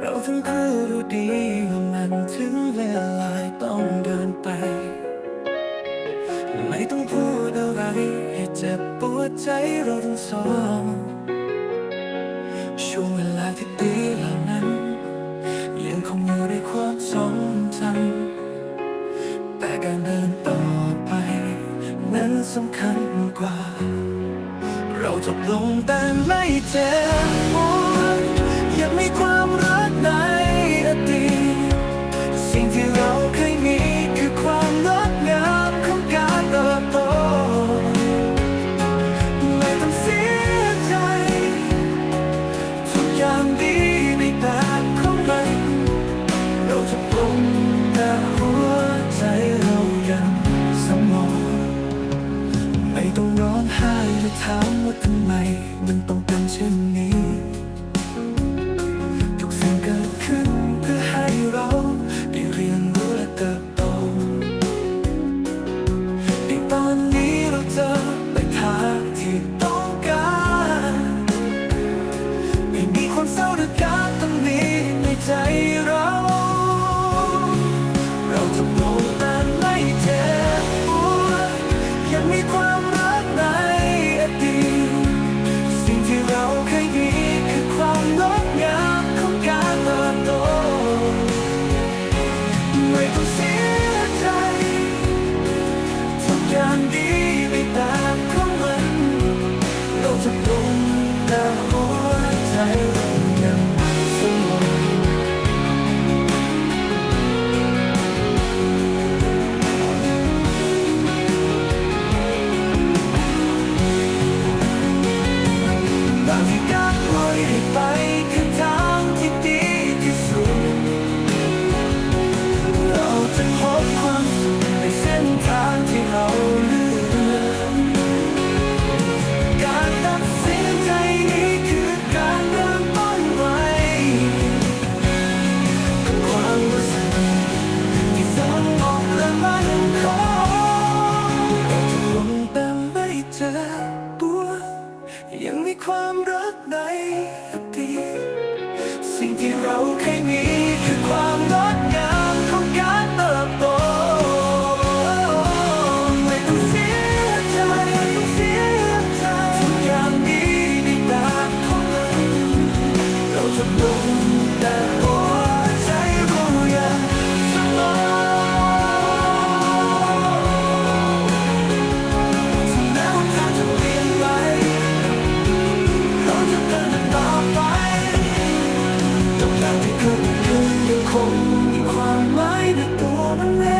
เราทั้งคู่รู้ดีว่ามันถึงเวลาต้องเดินไป ไม่ต้องพูดอะไรให้เจ็บปวดใจเราทั้งสองช่วงเวลาที่ดีเหล่านั้น ยังคงอยู่ในความทรงจำแต่การเดินต่อไป นั้นสำคัญกว่า เราจบลงแต่ไม่เจ็บปวด ความรักในอดีตสิ่งที่เราเคยมีคือความงดงามของการเติบโตไม่ต้องเสียใจ ทุกอย่างดีในแบบของมันเราจะปรุงแต่หัวใจเรายังสมอง ไม่ต้องร้องไห้หรือถามว่าทำไมมันต้อง จะตรุงแต่หัวใจ ยังมีความรักในอดีตสิ่งที่เราเคยมีคือความงดงามของการเติบโตไม่ต้องเสียใจไม่ต้องเสียใจทุกอย่างดีในแบบของเราเราจะลงแต่ the